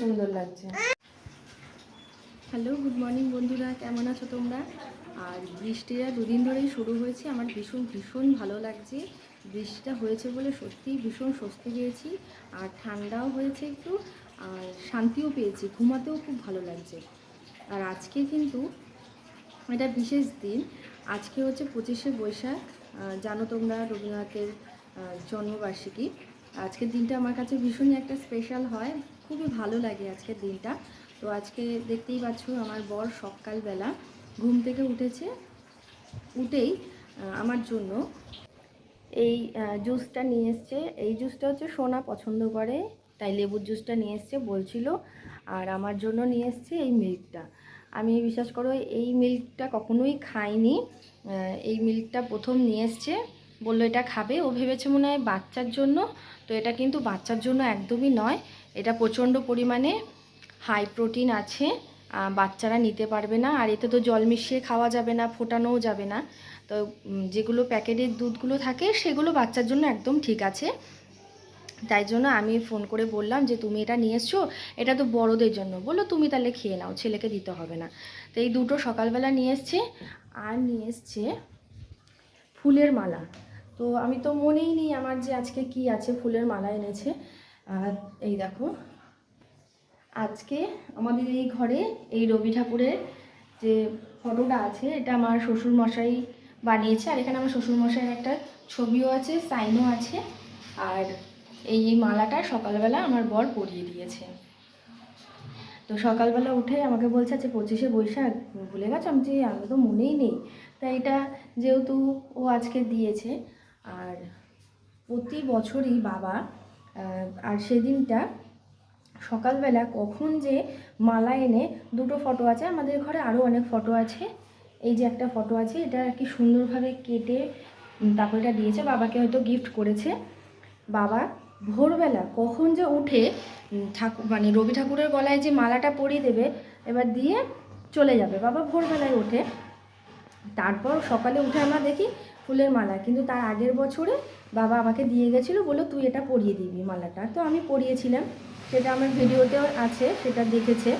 সুন্দর লাগছে। Hello, good morning বন্ধুরা, কেমন আছো তোমরা? আর বৃষ্টিটা দুদিন ধরেই শুরু হয়েছে, আমার ভীষণ ভীষণ ভালো লাগছে। বৃষ্টিটা হয়েছে বলে সত্যিই ভীষণ স্বস্তি পেয়েছি, আর ঠান্ডাও হয়েছে একটু, আর শান্তিও পেয়েছি, ঘুমাতেও খুব ভালো লাগছে। আর আজকে কিন্তু এটা বিশেষ দিন, আজকে হচ্ছে পঁচিশে বৈশাখ জানো তোমরা রবীন্দ্রনাথের জন্মবার্ষিকী। আজকের দিনটা আমার কাছে ভীষণই একটা স্পেশাল হয়। খুবই ভালো লাগে আজকের দিনটা। তো আজকে দেখতেই পাচ্ছ আমার বর সকালবেলা ঘুম থেকে উঠেছে, উঠেই আমার জন্য এই জুসটা নিয়ে এসছে। এই জুসটা হচ্ছে সোনা পছন্দ করে, তাই লেবুর জুসটা নিয়ে এসছে বলছিল। আর আমার জন্য নিয়ে এসছে এই মিল্কটা আমি বিশ্বাস করো এই মিল্কটা কখনোই খাইনি। এই মিল্কটা প্রথম নিয়ে এসছে। বলল, এটা খাবে? ও ভেবেছে মনে হয় বাচ্চার জন্য। তো এটা কিন্তু বাচ্চার জন্য একদমই নয়। এটা প্রচণ্ড পরিমাণে হাই প্রোটিন আছে। বাচ্চারা নিতে পারবে না। আর এতে তো জল মিশিয়ে খাওয়া যাবে না, ফোটানোও যাবে না। তো যেগুলো প্যাকেটের দুধগুলো থাকে, সেগুলো বাচ্চার জন্য একদম ঠিক আছে। তাই জন্য আমি ফোন করে বললাম যে, তুমি এটা নিয়ে এসছো? এটা তো বড়দের জন্য। বলল, তুমি তাহলে খেয়ে নাও, ছেলেকে দিতে হবে না। তো এই দুটো সকালবেলা নিয়ে এসছে। আর নিয়ে এসছে ফুলের মালা। তো আমি তো মনেই নেই আমার যে আজকে কি আছে, ফুলের মালা এনেছে। আর এই দেখো, আজকে আমাদের এই ঘরে এই রবি ঠাকুরের যে ফটোটা আছে, এটা আমার শ্বশুর মশাই বানিয়েছে। আর এখানে আমার শ্বশুর মশাইয়ের একটা ছবিও আছে, সাইনও আছে। আর এই মালাটা সকালবেলা আমার বর পরিয়ে দিয়েছে। তো সকালবেলা উঠে আমাকে বলছে আচ্ছা পঁচিশে বৈশাখ, ভুলে গেছো? আমি যে আমি তো মনেই নেই। তাই এটা যেহেতু ও আজকে দিয়েছে আর প্রতি বছরই বাবা আর সেদিনটা সকালবেলা কখন যে মালা এনে দুটো ফটো আছে, আমাদের ঘরে আরও অনেক ফটো আছে। এই যে একটা ফটো আছে, এটা আর কি সুন্দরভাবে কেটে তারপর এটা দিয়েছে, বাবাকে হয়তো গিফট করেছে। বাবা ভোরবেলা কখন যে উঠে ঠাকুর মানে রবি ঠাকুরের গলায় যে মালাটা পরিয়ে দেবে, এবার দিয়ে চলে যাবে। বাবা ভোরবেলায় ওঠে। তারপর সকালে উঠে আমরা দেখি ফুলের মালা। কিন্তু তার আগের বছরে বাবা আমাকে দিয়ে গেছিল, বলল, তুই এটা পরিয়ে দিবি মালাটা। তো আমি পরিয়েছিলাম। সেটা আমার ভিডিওতেও আছে, সেটা দেখেছে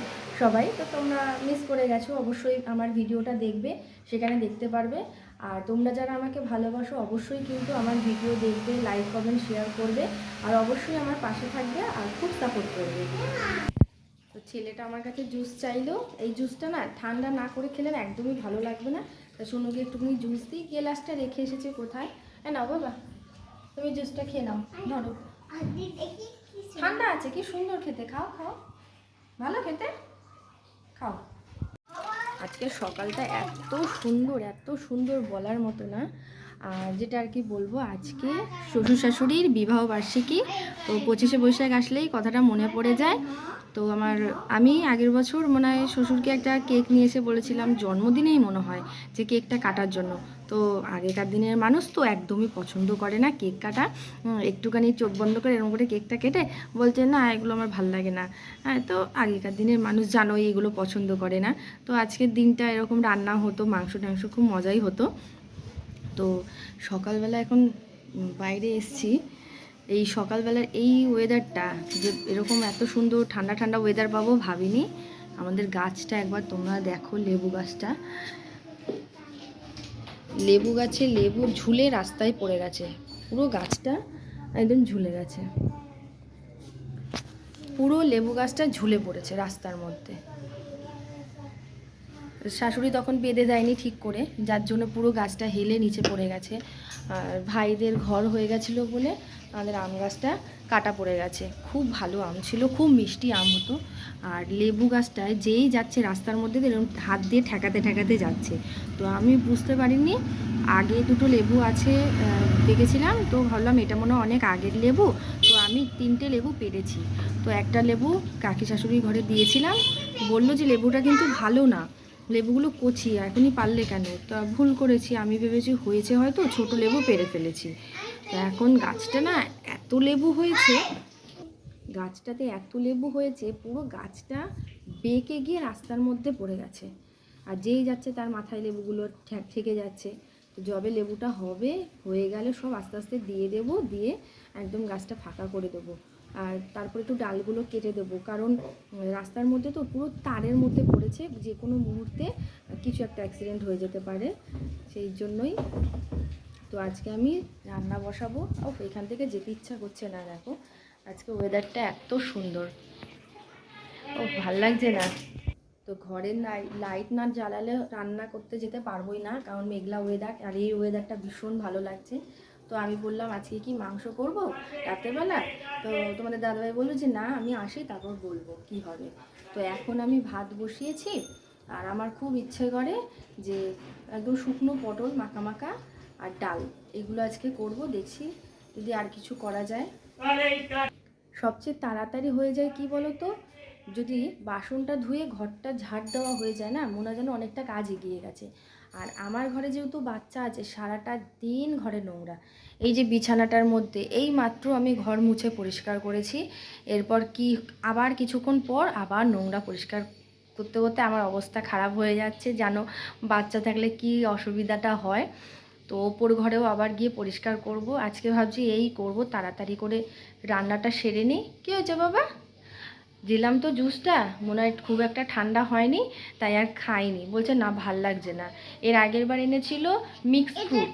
সবাই। তো তোমরা মিস করে গেছো, অবশ্যই আমার ভিডিওটা দেখবে, সেখানে দেখতে পারবে। আর তোমরা যারা আমাকে ভালোবাসো, অবশ্যই কিন্তু আমার ভিডিও দেখবে লাইক কমেন্ট শেয়ার করবে। আর অবশ্যই আমার পাশে থাকবে আর খুব সাপোর্ট করবে। তো ছেলেটা আমার কাছে জুস চাইলো। এই জুসটা না ঠান্ডা না করে খেলে একদমই ভালো লাগবে না। তা সোনুকে একটুখানি জুস দিই গেলাসটা রেখে এসেছে কোথায়? হ্যাঁ নাও বাবা, তুমি জুসটা খেয়ে নাও, ধরো। ঠান্ডা আছে কি? সুন্দর খেতে, খাও খাও। ভালো খেতে? খাও। আজকে সকালটা এত সুন্দর এত সুন্দর বলার মতো না। আর যেটা আর কি বলব, আজকে শ্বশুর শাশুড়ির বিবাহ বার্ষিকী, তো পঁচিশে বৈশাখ আসলেই কথাটা মনে পড়ে যায়। তো আমার, আমি আগের বছর মনে হয় শ্বশুরকে একটা কেক নিয়ে এসে বলেছিলাম, জন্মদিনেই মনে হয় যে কেকটা কাটার জন্য। তো আগেকার দিনের মানুষ তো একদমই পছন্দ করে না কেক কাটা। একটুখানি চোখ বন্ধ করে এরকম করে কেকটা কেটে বলছে, না, এগুলো আমার ভালো লাগে না। হ্যাঁ তো আগেকার দিনের মানুষ জানোই এগুলো পছন্দ করে না। তো আজকের দিনটা এরকম রান্না হতো মাংস টাংস খুব মজাই হতো। তো সকালবেলা এখন বাইরে এসছি। এই সকালবেলার এই ওয়েদারটা যে এরকম এত সুন্দর ঠান্ডা ঠান্ডা ওয়েদার পাবো ভাবিনি। আমাদের গাছটা একবার তোমরা দেখো লেবু গাছটা। লেবু গাছে লেবু ঝুলে রাস্তায় পড়ে গেছে। পুরো গাছটা একদম ঝুলে গেছে। পুরো লেবু গাছটা ঝুলে পড়েছে রাস্তার মধ্যে। শাশুড়ি তখন বেঁধে দেয়নি ঠিক করে, যার জন্য পুরো গাছটা হেলে নিচে পড়ে গেছে। আর ভাইদের ঘর হয়ে গেছিল বলে আমাদের আম গাছটা কাটা পড়ে গেছে। খুব ভালো আম ছিল, খুব মিষ্টি আম হতো। আর লেবু গাছটায় যেই যাচ্ছে রাস্তার মধ্যে এরকম হাত দিয়ে ঠেকাতে ঠেকাতে যাচ্ছে। তো আমি বুঝতে পারিনি, আগে দুটো লেবু আছে দেখেছিলাম, তো ভাবলাম এটা মনে অনেক আগের লেবু। তো আমি তিনটে লেবু পেরেছি। তো একটা লেবু কাকি শাশুড়ির ঘরে দিয়েছিলাম। বলল যে লেবুটা কিন্তু ভালো না। লেবুগুলো কচি, এখনই পারলে কেন? তা ভুল করেছি, আমি ভেবেছি হয়েছে হয়তো, ছোট লেবু পেরে ফেলেছি। তা এখন গাছটা না এত লেবু হয়েছে, গাছটাতে এত লেবু হয়েছে, পুরো গাছটা বেঁকে গিয়ে রাস্তার মধ্যে পড়ে গেছে। আর যেই যাচ্ছে তার মাথায় লেবুগুলো ঠে- থেকে যাচ্ছে। তো যবে লেবুটা হবে, হয়ে গেলে সব আস্তে আস্তে দিয়ে দেবো, দিয়ে একদম গাছটা ফাঁকা করে দেবো। আর তারপরে তো ডালগুলো কেটে দেবো। কারণ রাস্তার মধ্যে তো পুরো তারের মধ্যে পড়েছে যে কোনো মুহূর্তে কিছু একটা অ্যাক্সিডেন্ট হয়ে যেতে পারে। সেই জন্যই তো আজকে আমি রান্না বসাবো। ও এখান থেকে যেতে ইচ্ছা করছে না, দেখো। আজকে ওয়েদারটা এত সুন্দর। ও ভালো লাগছে না। তো ঘরের লাইট না জ্বালালে রান্না করতে যেতে পারবোই না, কারণ মেঘলা ওয়েদার আর এই ওয়েদারটা ভীষণ ভালো লাগছে। তো আমি বললাম, আজকে কি মাংস করব রাত্রেবেলা? তো তোমাদের দাদাভাই বলল যে, না, আমি আসি, তারপর বলব কি হবে। তো এখন আমি ভাত বসিয়েছি আর আমার খুব ইচ্ছে করে যে একদম শুকনো পটল, মাখা মাখা আর ডাল, এগুলো আজকে করব, দেখছি যদি আর কিছু করা যায়। সবচেয়ে তাড়াতাড়ি হয়ে যায় কি বলো তো যদি বাসনটা ধুয়ে ঘরটা ঝাড় দেওয়া হয়ে যায় না, মনে যেন অনেকটা কাজ এগিয়ে গেছে। আর আমার ঘরে যেহেতু বাচ্চা আছে, সারাটা দিন ঘরে নোংরা। এই যে বিছানাটার মধ্যে, এই মাত্র আমি ঘর মুছে পরিষ্কার করেছি। এরপর কি, আবার কিছুক্ষণ পর আবার নোংরা পরিষ্কার করতে করতে আমার অবস্থা খারাপ হয়ে যাচ্ছে জানো বাচ্চা থাকলে কি অসুবিধাটা হয়। তো ওপর ঘরেও আবার গিয়ে পরিষ্কার করব। আজকে ভাবছি এই করব, তাড়াতাড়ি করে রান্নাটা সেরে নিই। কী হয়েছে বাবা? দিলাম তো জুসটা মনে হয় খুব একটা ঠান্ডা হয়নি তাই আর খাইনি। বলছে না ভালো লাগছে না। এর আগের বার এনেছিল মিক্স ফ্রুট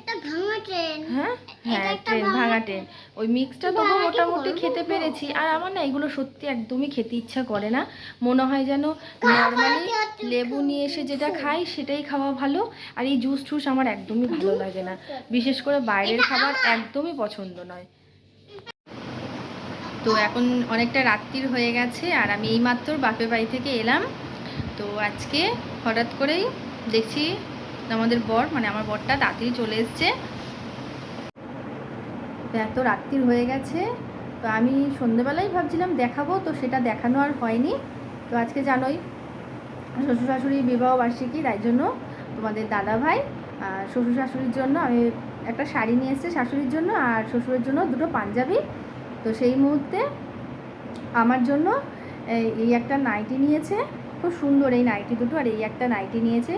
হ্যাঁ? হ্যাঁ ট্রেন ভাঙা ট্রেন ওই মিক্সটা তবু মোটামুটি খেতে পেরেছি। আর আমার না এগুলো সত্যি একদমই খেতে ইচ্ছা করে না। মনে হয় যেন নর্মালি লেবু নিয়ে এসে যেটা খাই সেটাই খাওয়া ভালো। আর এই জুস টুস আমার একদমই ভালো লাগে না। বিশেষ করে বাইরের খাবার একদমই পছন্দ নয়। তো এখন অনেকটা রাত্রির হয়ে গেছে আর আমি এইমাত্র বাপের বাড়ি থেকে এলাম। তো আজকে হঠাৎ করেই দেখছি আমাদের বর মানে আমার বরটা তাড়াতাড়ি চলে এসছে। তো এত রাত্রির হয়ে গেছে, তো আমি সন্ধেবেলায় ভাবছিলাম দেখাবো, তো সেটা দেখানো আর হয়নি। তো আজকে জানোই শ্বশুর শাশুড়ি বিবাহ বার্ষিকী, তাই জন্য তোমাদের দাদা ভাই শ্বশুর শাশুড়ির জন্য আমি একটা শাড়ি নিয়ে এসেছে শাশুড়ির জন্য আর শ্বশুরের জন্য দুটো পাঞ্জাবি। তো সেই মুহূর্তে আমার জন্য এই একটা নাইটি নিয়েছে। খুব সুন্দর এই নাইটি দুটো আর এই একটা নাইটি নিয়েছে।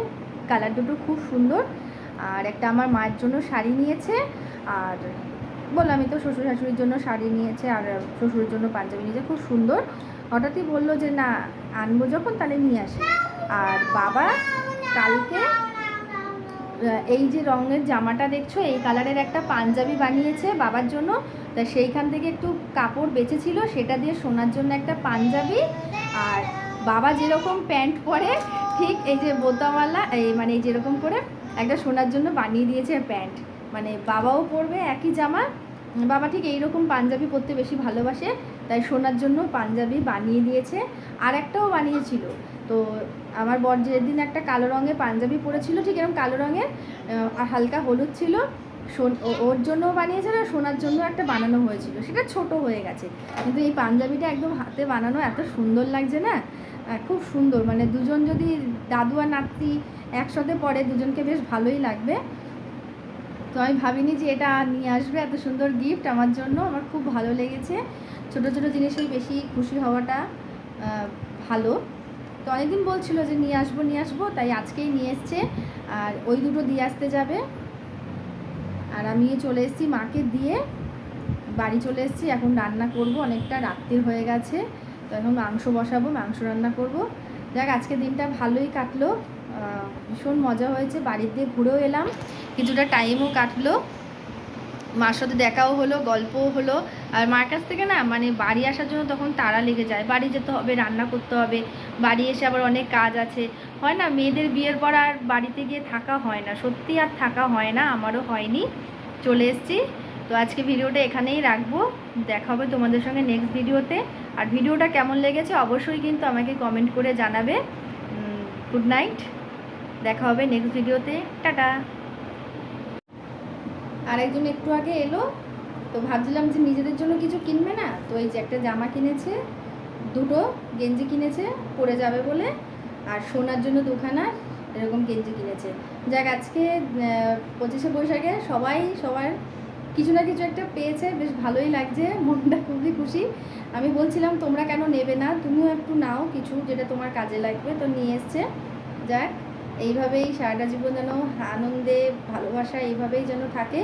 কালার দুটো খুব সুন্দর। আর একটা আমার মায়ের জন্য শাড়ি নিয়েছে। আর বললামই তো শ্বশুর শাশুড়ির জন্য শাড়ি নিয়েছে আর শ্বশুরের জন্য পাঞ্জাবি নিয়েছে। খুব সুন্দর। হঠাৎই বলল যে, না, আনব যখন তাহলে নিয়ে আসি। আর বাবা কালকে এই যে রঙের জামাটা দেখছ, এই কালারের একটা পাঞ্জাবি বানিয়েছে বাবার জন্য। তা সেইখান থেকে একটু কাপড় বেঁচেছিল, সেটা দিয়ে সোনার জন্য একটা পাঞ্জাবি আর বাবা যেরকম প্যান্ট পরে, ঠিক এই যে বোতামওয়ালা, এই মানে এই যেরকম করে একটা সোনার জন্য বানিয়ে দিয়েছে প্যান্ট। মানে বাবাও পরবে একই জামা, বাবা ঠিক এইরকম পাঞ্জাবি পরতে বেশি ভালোবাসে, তাই সোনার জন্য পাঞ্জাবি বানিয়ে দিয়েছে। আর একটাও বানিয়েছিল, তো আমার বর যেদিন একটা কালো রঙের পাঞ্জাবি পরেছিল, ঠিক এরকম কালো রঙের আর হালকা হলুদ ছিল ওর জন্যও বানিয়েছে আর সোনার জন্য একটা বানানো হয়েছিল। সেটা ছোট হয়ে গেছে। কিন্তু এই পাঞ্জাবিটা একদম হাতে বানানো, এত সুন্দর লাগছে না? খুব সুন্দর। মানে দুজন যদি দাদু আর নাতি একসাথে পরে দুজনকে বেশ ভালোই লাগবে। তো আমি ভাবিনি যে এটা নিয়ে আসবে, এত সুন্দর গিফট আমার জন্য আমার খুব ভালো লেগেছে। ছোট ছোট জিনিসেই বেশি খুশি হওয়াটা ভালো। তো অনেকদিন বলছিল যে নিয়ে আসব নিয়ে আসব, তাই আজকেই নিয়ে এসছে। আর ওই দুটো দিয়ে আসতে যাবে। আর আমি চলে এসেছি মাকে দিয়ে। বাড়ি চলে এসেছি, এখন রান্না করব, অনেকটা রাত্রির হয়ে গেছে। তো এখন মাংস বসাবো, মাংস রান্না করব। যাক, আজকে দিনটা ভালোই কাটলো। ভীষণ মজা হয়েছে, বাড়ির দিয়ে ঘুরেও এলাম। কিছুটা টাইমও কাটলো। মার সাথে দেখাও হলো, গল্পও হলো। আর মার কাছ থেকে না মানে বাড়ি আসার জন্য তখন তাড়া লেগে যায়। বাড়ি যেতে হবে, রান্না করতে হবে, বাড়ি এসে আবার অনেক কাজ আছে। হয় না, মেয়েদের বিয়ের পর আর বাড়িতে গিয়ে থাকা হয় না। সত্যি আর থাকা হয় না, আমারও হয়নি। চলে এসেছি। তো আজকে ভিডিওটা এখানেই রাখব। দেখা হবে তোমাদের সঙ্গে নেক্সট ভিডিওতে। আর ভিডিওটা কেমন লেগেছে অবশ্যই কিন্তু আমাকে কমেন্ট করে জানাবে। গুড নাইট দেখা হবে নেক্সট ভিডিওতে। টাটা। আর একজন একটু আগে এলো। তো ভাবছিলাম যে নিজেদের জন্য কিছু কিনবে না? তো এই যে একটা জামা কিনেছে, দুটো গেঞ্জি কিনেছে, পরে যাবে বলে, আর সোনার জন্য দুখানা এরকম গেঞ্জি কিনেছে। যাক, আজকে পঁচিশে বৈশাখে সবাই, সবার কিছু না কিছু একটা পেয়েছে, বেশ ভালোই লাগছে, মনটা খুবই খুশি। আমি বলছিলাম, তোমরা কেন নেবে না? তুমিও একটু নাও কিছু যেটা তোমার কাজে লাগবে। তো নিয়ে এসছে। যাক, এইভাবেই সারাটা জীবন যেন আনন্দে, ভালোবাসা এইভাবেই যেন থাকে।